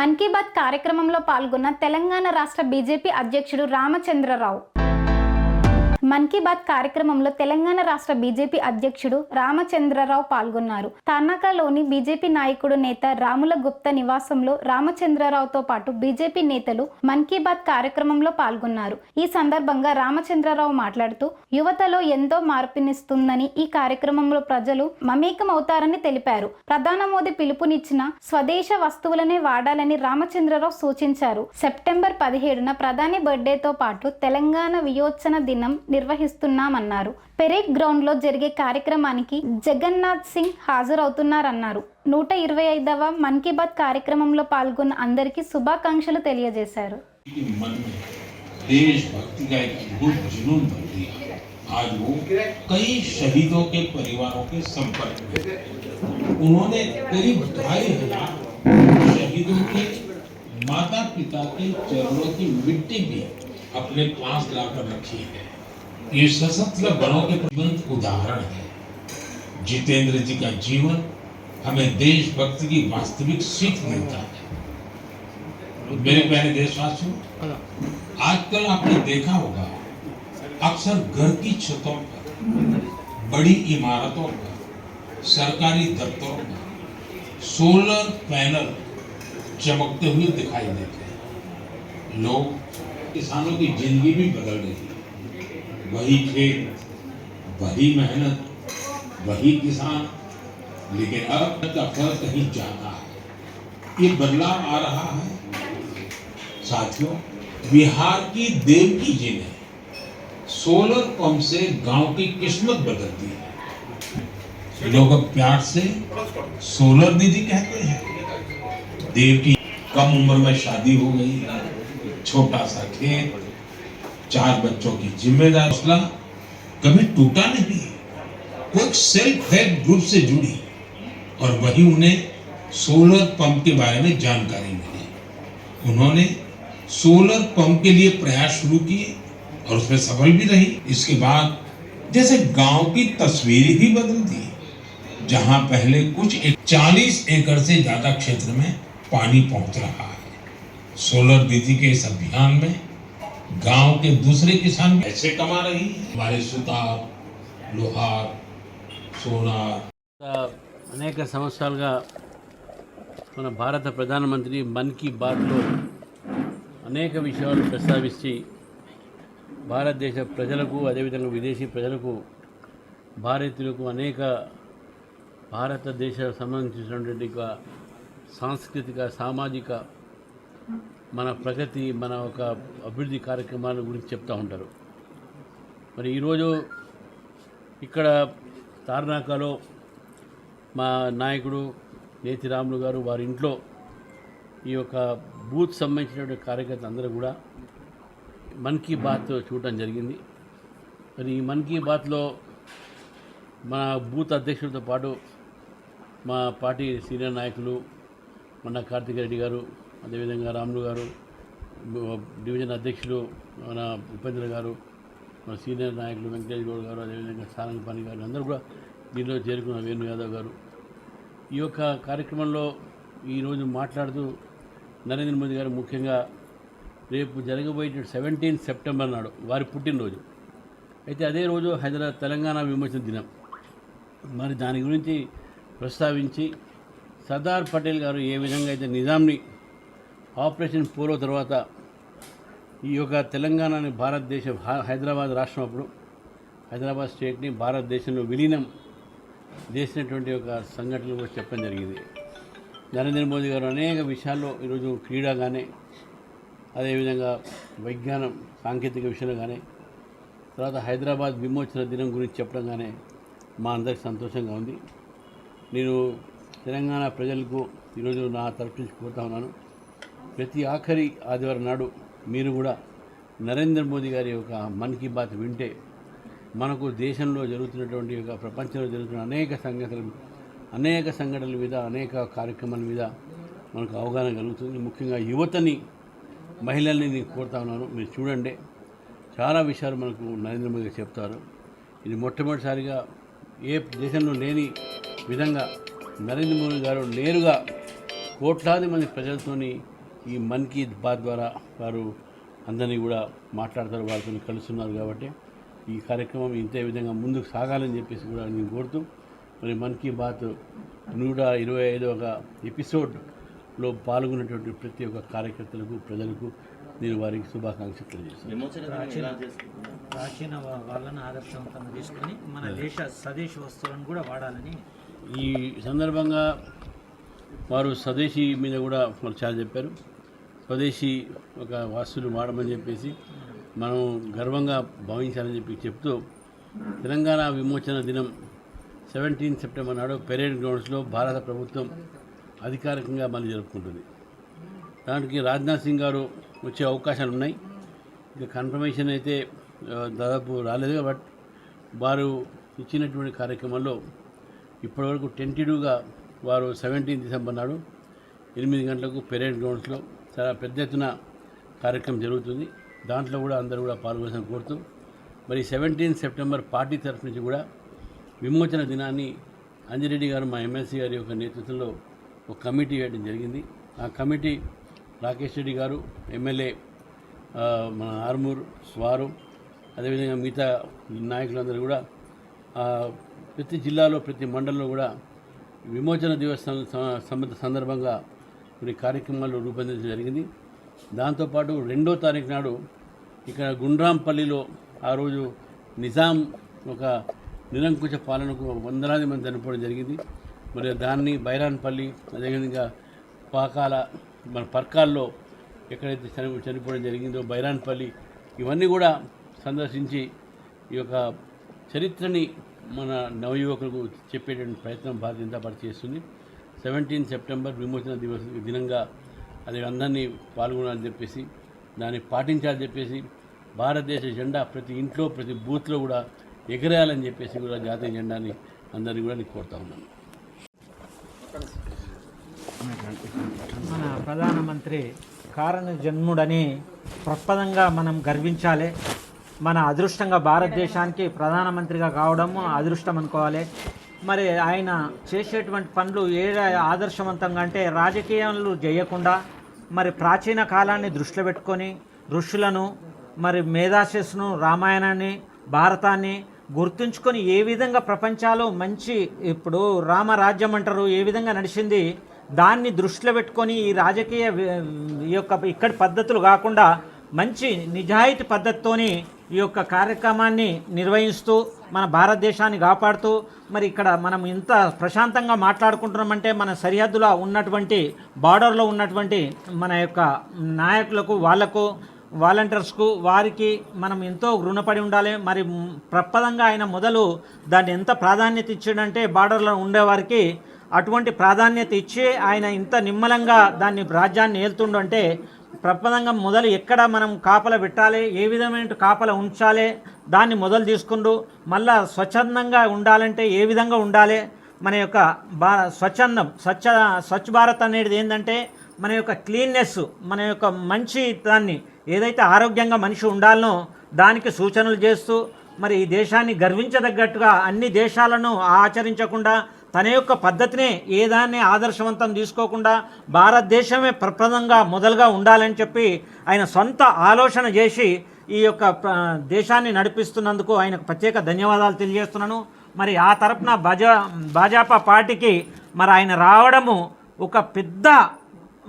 మన్ కీ బాత్ కార్యక్రమంలో పాల్గొన్న తెలంగాణ రాష్ట్ర బీజేపీ అధ్యక్షుడు రామచంద్రరావు. మన్ కీ బాత్ కార్యక్రమంలో తెలంగాణ రాష్ట్ర బీజేపీ అధ్యక్షుడు రామచంద్రరావు పాల్గొన్నారు. తానాకాలోని బీజేపీ నాయకుడు నేత రాముల గుప్తా నివాసంలో రామచంద్రరావుతో పాటు బీజేపీ నేతలు మన్ కీ బాత్ కార్యక్రమంలో పాల్గొన్నారు. ఈ సందర్భంగా రామచంద్రరావు మాట్లాడుతూ యువతలో ఎంతో మార్పునిస్తుందని ఈ కార్యక్రమంలో ప్రజలు మమేకం అవుతారని తెలిపారు. ప్రధాన మోదీ పిలుపునిచ్చిన స్వదేశ వస్తువులనే వాడాలని రామచంద్రరావు సూచించారు. సెప్టెంబర్ పదిహేడున ప్రధాని బర్త్డేతో పాటు తెలంగాణ వియోచన దినం నిర్వహిస్తున్నామన్నారు పెరేడ్ గ్రౌండ్ లో జరిగే కార్యక్రమానికి జగన్నాథ్ సింగ్ హాజరవుతున్నారన్నారు నూట ఇరవై ఐదవ మన్ కీ బాత్ కార్యక్రమంలో పాల్గొన్న అందరికీ శుభాకాంక్షలు తెలియజేశారు के मन में देशभक्ति का एक अद्भुत जुनून भर दिया आज वो कई शहीदों के परिवारों के संपर्क में हैं। उन्होंने करीब ढाई हजार शहीदों के माता पिता के चरणों की मिट्टी भी अपने पास लाकर रखी है ये सशस्त्र बलों के प्रबंध उदाहरण है। जितेंद्र जी का जीवन हमें देशभक्ति की वास्तविक सीख मिलता है। मेरे प्यारे देशवासियों, आजकल आपने देखा होगा, अक्सर घर की छतों पर, बड़ी इमारतों पर, सरकारी दफ्तरों पर सोलर पैनल चमकते हुए दिखाई देते हैं। लोग किसानों की ज़िंदगी भी बदल रही है। वही खेत वही मेहनत, वही किसान। लेकिन अब फ़र्क कहीं ज़्यादा है। ये बदलाव आ रहा है। साथियों, बिहार की देवकी जी ने सोलर पंप से गाँव की किस्मत बदल दी है। लोग अब प्यार से सोलर दीदी कहते हैं। देवकी, कम उम्र में शादी हो गई, छोटा सा खेत चार बच्चों की ज़िम्मेदारी हौसला कभी टूटा नहीं। वो एक सेल्फ हेल्प ग्रुप से जुड़ी और वही उन्हें सोलर पंप के बारे में जानकारी मिली। उन्होंने सोलर पंप के लिए प्रयास शुरू किए और उसमें सफल भी रही। इसके बाद जैसे गाँव की तस्वीर ही बदल दी, जहाँ पहले कुछ एक चालीस एकड़ से ज़्यादा क्षेत्र में पानी पहुँच रहा है। सोलर दीदी के इस अभियान में गांव के दूसरे किसान पैसे कमा रही है हमारे सुतार लोहार सोनार గత అనేక సంవత్సరాలుగా మన భారత ప్రధానమంత్రి మన్ కీ బాత్లో అనేక విషయాలు ప్రస్తావించి భారతదేశ ప్రజలకు అదేవిధంగా విదేశీ ప్రజలకు భారతీయులకు అనేక భారతదేశ సంబంధించినటువంటి ఒక సాంస్కృతిక సామాజిక మన ప్రగతి మన ఒక అభివృద్ధి కార్యక్రమాల గురించి చెప్తూ ఉంటారు. మరి ఈరోజు ఇక్కడ తార్నాకలో మా నాయకుడు నేతిరాములు గారు వారి ఇంట్లో ఈ యొక్క బూత్ సంబంధించినటువంటి కార్యకర్త అందరూ కూడా మన్ కీ బాత్ చూడటం జరిగింది. మరి ఈ మన్ కీ బాత్లో మన బూత్ అధ్యక్షుడితో పాటు మా పార్టీ సీనియర్ నాయకులు మన కార్తిక్ రెడ్డి గారు అదేవిధంగా రాములు గారు డివిజన్ అధ్యక్షులు మన ఉపేంద్ర గారు మన సీనియర్ నాయకులు వెంకటేష్ గౌడ్ గారు అదేవిధంగా సారంగపాణి గారు అందరూ కూడా దీనిలో చేరుకున్న వేణు యాదవ్ గారు. ఈ యొక్క కార్యక్రమంలో ఈరోజు మాట్లాడుతూ నరేంద్ర మోదీ గారు ముఖ్యంగా రేపు జరగబోయే సెవెంటీన్ సెప్టెంబర్ నాడు వారి పుట్టినరోజు. అయితే అదే రోజు హైదరాబాద్ తెలంగాణ విమోచన దినం. మరి దాని గురించి ప్రస్తావించి సర్దార్ పటేల్ గారు ఏ విధంగా అయితే నిజాంని ఆపరేషన్ పోలో తర్వాత ఈ యొక్క తెలంగాణని భారతదేశం హైదరాబాద్ రాష్ట్రం అప్పుడు హైదరాబాద్ స్టేట్ని భారతదేశంలో విలీనం చేసినటువంటి ఒక సంఘటనలు కూడా చెప్పడం జరిగింది. నరేంద్ర మోదీ గారు అనేక విషయాల్లో ఈరోజు క్రీడా కానీ అదేవిధంగా విజ్ఞానం సాంకేతిక విషయంలో కానీ తర్వాత హైదరాబాద్ విమోచన దినం గురించి చెప్పడం కానీ మా అందరికి సంతోషంగా ఉంది. నేను తెలంగాణ ప్రజలకు ఈరోజు నా తరఫు నుంచి కోరుతా ఉన్నాను. ప్రతి ఆఖరి ఆదివారం నాడు మీరు కూడా నరేంద్ర మోదీ గారి యొక్క మన్ కీ బాత్ వింటే మనకు దేశంలో జరుగుతున్నటువంటి యొక్క ప్రపంచంలో జరుగుతున్న అనేక సంఘటనలు అనేక సంఘటనల మీద అనేక కార్యక్రమాల మీద మనకు అవగాహన కలుగుతుంది. ముఖ్యంగా యువతని మహిళల్ని నేను కోరుతా ఉన్నాను. మీరు చూడండి. చాలా విషయాలు మనకు నరేంద్ర మోదీ గారు చెప్తారు. ఇది మొట్టమొదటిసారిగా ఏ దేశంలో లేని విధంగా నరేంద్ర మోదీ గారు నేరుగా కోట్లాది మంది ప్రజలతోని ఈ మన్ కీ బాత్ ద్వారా వారు అందరినీ కూడా మాట్లాడతారు వారితో కలుస్తున్నారు కాబట్టి ఈ కార్యక్రమం ఇంతే విధంగా ముందుకు సాగాలని చెప్పేసి కూడా నేను కోరుతూ మరి మన్ కీ బాత్ నూట ఇరవై ఐదవ ఎపిసోడ్లో పాల్గొన్నటువంటి ప్రతి ఒక్క కార్యకర్తలకు ప్రజలకు నేను వారికి శుభాకాంక్షలు తెలియజేస్తాను ప్రాచీన వాళ్ళని ఆదర్శవంతంగా తీసుకొని మన దేశ స్వదేశీ వస్తువులను కూడా వాడాలని ఈ సందర్భంగా వారు స్వదేశీ మీద కూడా మనకు చాలా చెప్పారు. స్వదేశీ ఒక వాస్తులు వాడమని చెప్పేసి మనం గర్వంగా భావించాలని చెప్పి చెప్తూ తెలంగాణ విమోచన దినం సెవెంటీన్ సెప్టెంబర్ నాడు పెరేడ్ గ్రౌండ్స్లో భారత ప్రభుత్వం అధికారికంగా మనం జరుపుకుంటుంది. దానికి రాజ్నాథ్ సింగ్ గారు వచ్చే అవకాశాలు ఉన్నాయి. ఇక కన్ఫర్మేషన్ అయితే దాదాపు రాలేదు బట్ వారు ఇచ్చినటువంటి కార్యక్రమంలో ఇప్పటివరకు టెంటివ్గా వారు సెవెంటీన్ డిసెంబర్ నాడు ఎనిమిది గంటలకు పెరేడ్ గ్రౌండ్స్లో చాలా పెద్ద ఎత్తున కార్యక్రమం జరుగుతుంది. దాంట్లో కూడా అందరూ కూడా పాల్గొనని కోరుతూ మరి సెవెంటీన్ సెప్టెంబర్ పార్టీ తరఫు నుంచి కూడా విమోచన దినాన్ని అంజిరెడ్డి గారు మా ఎమ్మెల్సీ గారి యొక్క నేతృత్వంలో ఒక కమిటీ వేయడం జరిగింది. ఆ కమిటీ రాకేష్ రెడ్డి గారు ఎమ్మెల్యే మన ఆర్మూర్ స్వారు అదేవిధంగా మిగతా నాయకులందరూ కూడా ప్రతి జిల్లాలో ప్రతి మండలంలో కూడా విమోచన దివస్ సంబంధ సందర్భంగా కొన్ని కార్యక్రమాలు రూపొందించడం జరిగింది. దాంతోపాటు రెండో తారీఖు నాడు ఇక్కడ గుండ్రాంపల్లిలో ఆ రోజు నిజాం ఒక నిరంకుశ పాలనకు వందలాది మంది చనిపోవడం జరిగింది. మరి దాన్ని బైరాన్పల్లి అదేవిధంగా పాకాల మన పర్కాల్లో ఎక్కడైతే చని చనిపోవడం జరిగిందో బైరాన్పల్లి ఇవన్నీ కూడా సందర్శించి ఈ యొక్క చరిత్రని మన నవయువకులకు చెప్పేటువంటి ప్రయత్నం భారతీయ జనతా పార్టీ చేస్తుంది. సెవెంటీన్ సెప్టెంబర్ విమోచన దివస దినంగా అది అందరినీ పాల్గొనాలని చెప్పేసి దాన్ని పాటించాలని చెప్పేసి భారతదేశ జెండా ప్రతి ఇంట్లో ప్రతి బూత్లో కూడా ఎగరేయాలని చెప్పేసి కూడా జాతీయ జెండాని అందరినీ కూడా నేను కోరుతా ఉన్నాను. మన ప్రధానమంత్రి కారణ జన్ముడని ప్రపదంగా మనం గర్వించాలి. మన అదృష్టంగా భారతదేశానికి ప్రధానమంత్రిగా కావడము అదృష్టం అనుకోవాలి. మరి ఆయన చేసేటువంటి పనులు ఏ ఆదర్శవంతంగా అంటే రాజకీయాలు చేయకుండా మరి ప్రాచీన కాలాన్ని దృష్టిలో పెట్టుకొని ఋషులను మరి మేధాశస్సును రామాయణాన్ని భారతాన్ని గుర్తుంచుకొని ఏ విధంగా ప్రపంచాలో మంచి ఇప్పుడు రామరాజ్యం అంటారు ఏ విధంగా నడిచింది దాన్ని దృష్టిలో పెట్టుకొని ఈ రాజకీయ ఈ యొక్క ఇక్కడి పద్ధతులు కాకుండా మంచి నిజాయితీ పద్ధతితోని ఈ యొక్క కార్యక్రమాన్ని నిర్వహిస్తూ మన భారతదేశాన్ని కాపాడుతూ మరి ఇక్కడ మనం ఇంత ప్రశాంతంగా మాట్లాడుకుంటున్నామంటే మన సరిహద్దులో ఉన్నటువంటి బార్డర్లో ఉన్నటువంటి మన యొక్క నాయకులకు వాళ్ళకు వాలంటీర్స్కు వారికి మనం ఎంతో రుణపడి ఉండాలి. మరి ప్రపదంగా ఆయన మొదలు దాన్ని ఎంత ప్రాధాన్యత ఇచ్చాడంటే బార్డర్లో ఉండేవారికి అటువంటి ప్రాధాన్యత ఇచ్చి ఆయన ఇంత నిమ్మలంగా దాన్ని రాజ్యాన్ని ఏలుతుండంటే అంటే ప్రపదంగా మొదలు ఎక్కడ మనం కాపల పెట్టాలి ఏ విధమైన కాపల ఉంచాలి దాన్ని మొదలు తీసుకుండు మళ్ళా స్వచ్ఛందంగా ఉండాలంటే ఏ విధంగా ఉండాలి మన యొక్క బా స్వచ్ఛందం స్వచ్ఛ స్వచ్ఛ భారత్ అనేది ఏంటంటే మన యొక్క క్లీన్నెస్ మన యొక్క మంచి దాన్ని ఏదైతే ఆరోగ్యంగా మనిషి ఉండాలనో దానికి సూచనలు చేస్తూ మరి ఈ దేశాన్ని గర్వించదగ్గట్టుగా అన్ని దేశాలను ఆచరించకుండా తన యొక్క పద్ధతినే ఏదాన్ని ఆదర్శవంతం తీసుకోకుండా భారతదేశమే ప్రప్రదంగా మొదలుగా ఉండాలని చెప్పి ఆయన సొంత ఆలోచన చేసి ఈ యొక్క దేశాన్ని నడిపిస్తున్నందుకు ఆయనకు ప్రత్యేక ధన్యవాదాలు తెలియజేస్తున్నాను. మరి ఆ తరపున భాజా భాజపా పార్టీకి మరి ఆయన రావడము ఒక పెద్ద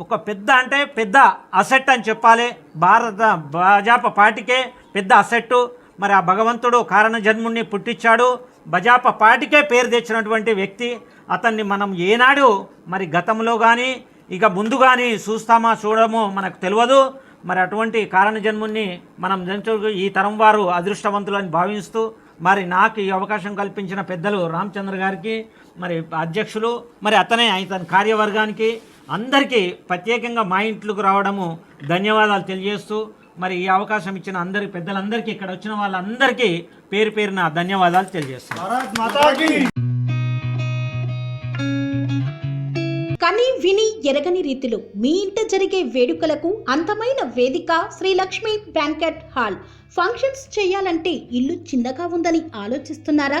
ఒక పెద్ద అంటే పెద్ద అసెట్ అని చెప్పాలి. భారత భాజపా పార్టీకే పెద్ద అసెట్టు. మరి ఆ భగవంతుడు కారణ పుట్టించాడు. బజాప పాటికే పేరు తెచ్చినటువంటి వ్యక్తి. అతన్ని మనం ఏనాడు మరి గతంలో కానీ ఇక ముందు కానీ చూస్తామా చూడమో మనకు తెలియదు. మరి అటువంటి కారణ మనం జంతువు ఈ తరం వారు అదృష్టవంతులని భావిస్తూ మరి నాకు ఈ అవకాశం కల్పించిన పెద్దలు రామచంద్ర గారికి మరి అధ్యక్షులు మరి అతనే అతని కార్యవర్గానికి అందరికీ ప్రత్యేకంగా మా ఇంట్లోకి రావడము ధన్యవాదాలు తెలియజేస్తూ మరి ఈ అవకాశం ఇచ్చిన అందరి పెద్దలందరికీ ఇక్కడ వచ్చిన వాళ్ళందరికీ పేరు పేరున ధన్యవాదాలు తెలియజేస్తున్నాను. కని విని ఎరగని రీతిలో మీ ఇంట జరిగే వేడుకలకు అందమైన వేదిక Shri Lakshmi banquet hall. Functions చేయాలంటే ఇల్లు చిన్నగా ఉందని ఆలోచిస్తున్నారా?